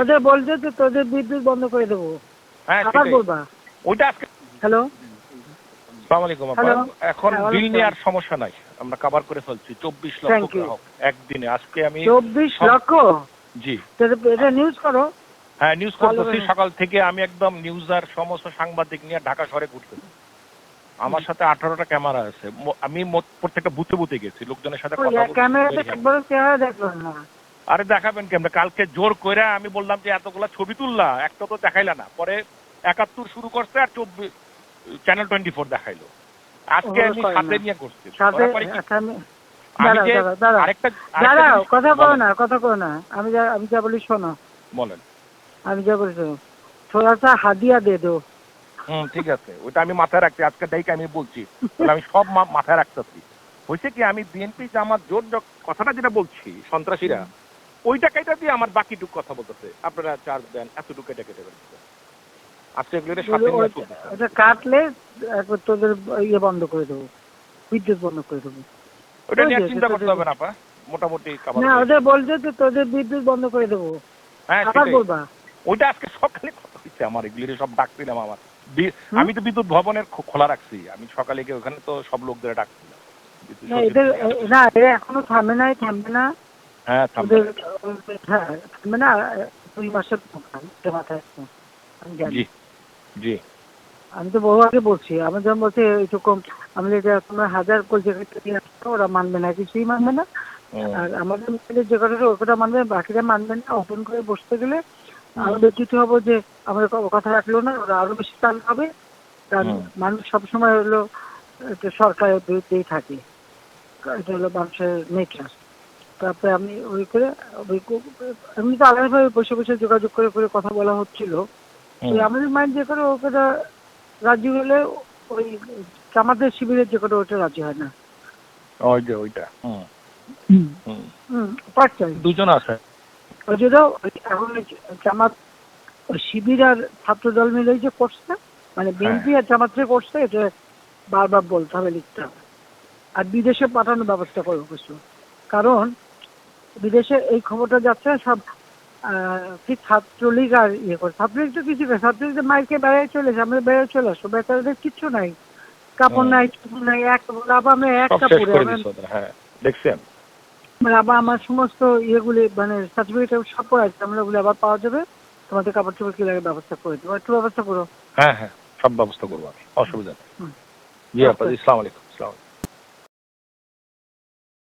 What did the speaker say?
ওদের বলছে যে তোদের বিদ্যুৎ বন্ধ করে দেবো। হ্যাঁ আবার সেটাই। বলবা? ওইটা আজকে হ্যালো? সালাম আলাইকুম আপা। এখন হ্যাঁ, বিল নিয়ে আর সমস্যা নাই। আমরা কভার করে ফেলছি। চব্বিশ লক্ষ Thank you. গ্রাহক একদিনে। আজকে আমি চব্বিশ সব- লক্ষ? জি। এটা- এটা নিউজ করো। হ্যাঁ নিউজ করতেছি করে। সকাল থেকে আমি একদম নিউজ আর সমস্ত সাংবাদিক নিয়ে ঢাকা শহরে ঘুরতেছি আমার সাথে আঠারোটা ক্যামেরা আছে। ম- আমি মোট- প্রত্যেকটা বুথে বুথে গেছি। লোকজনের সাথে কথা বলছি। ক্যামেরাতে একবার চেহারা দেখলাম না। আরে দেখাবেন কেমন? কালকে জোর কইরা আমি বললাম যে এতগুলা ছবি তুললা একটা তো দেখাইলা না। পরে একাত্তর শুরু করছে আর চব্বিশ চ্যানেল টোয়েন্টি ফোর দেখাইলো। আজকে আমি সাথে নিয়ে করছি। কথা বলো না কথা বলো না। আমি যা আমি যা বলি শোনো। বলেন। আমি যা বলি শোনো। থোড়া সা হাদিয়া দে দো। হুম ঠিক আছে। ওটা আমি মাথায় রাখছি। আজকে ডাইকে আমি বলছি। আমি সব মাথায় রাখতেছি। হয়েছে কি আমি বিএনপি জামাত জোর কথাটা যেটা বলছি সন্ত্রাসীরা ওইটা কেটে দিয়ে আমার বাকিটুক কথা বলতেছে। আপনারা চার্জ দেন এতটুকু এটা কেটে দেন আজকে এগুলো সাথে নিয়ে চলতেছে। ওটা কাটলে একবার তোদের ইয়ে বন্ধ করে দেবো বিদ্যুৎ বন্ধ করে দেবো। ওটা নিয়ে চিন্তা করতে হবে না আপা। মোটামুটি cover না ওদের বলছে যে তোদের বিদ্যুৎ বন্ধ করে দেবো। হ্যাঁ আবার বলবা? ওইটা আজকে সকালে কথা হচ্ছে আমার এগুলি সব ডাকছিলাম আমার। আমি তো বিদ্যুৎ ভবনের খোলা রাখছি। আমি সকালে গিয়ে ওখানে তো সব লোকদের ডাকছিলাম না এদের না এরা এখনও থামে নাই থামবে না। হ্যাঁ। ওদের হ্যাঁ না দুই মাসের মধ্যে মাথায় আমি জানি। জি আমি তো বহু আগে বলছি আমি যখন বলছি এইটুকু আমি যে তোমরা হাজার আসছো ওরা মানবে না কিছুই মানবে না। আর আমাদের মিলে যে কথাটা কথা মানবে বাকিরা মানবে না ওপেন করে বসতে গেলে আরও ব্যতীত হব যে আমাদের কথা রাখল না ওরা আরও বেশি তাল হবে কারণ মানুষ সবসময় হলো সরকারের বিরুদ্ধেই থাকে। এটা হলো মানুষের নেচার তারপরে আমি ওই করে ওই এমনি তো আলাদাভাবে বসে বসে যোগাযোগ করে করে কথা বলা হচ্ছিল। ওই আমাদের মাইন্ড যে করে ওটা রাজি হলে ওই আমাদের শিবিরের যে করে ওটা রাজি হয় না। ওই যে ওইটা। হুম। হুম। হুম। দুজন আছে। ওই জন্য এখন জামাত শিবির আর ছাত্র দল মিলে যে করছে মানে বিএনপি আর জামাত যে করছে এটা বারবার বলতে হবে লিখতে হবে। আর বিদেশে পাঠানোর ব্যবস্থা করব কিছু। কারণ বিদেশে এই খবরটা যাচ্ছে সব ঠিক ছাত্রলীগ আর ইয়ে করে। ছাত্রলীগ তো কিছু না ছাত্রলীগ মাইকে বেড়ায় চলে এসে আমরা বেড়ায় চলে আসব। বেচারাদের কিচ্ছু নাই। কাপড় নাই চুপড় নাই এক আবার আমরা এক কাপড়ে হ্যাঁ দেখছেন? মানে আবার আমার সমস্ত ইয়েগুলি মানে সার্টিফিকেট সব করা আছে আমরা ওগুলো আবার পাওয়া যাবে। তোমাদের কাপড় চোপড় কি লাগে ব্যবস্থা করে দেবো। একটু ব্যবস্থা করো। হ্যাঁ হ্যাঁ সব ব্যবস্থা করব আমি অসুবিধা নেই। জি আপা ইসলাম আলাইকুম।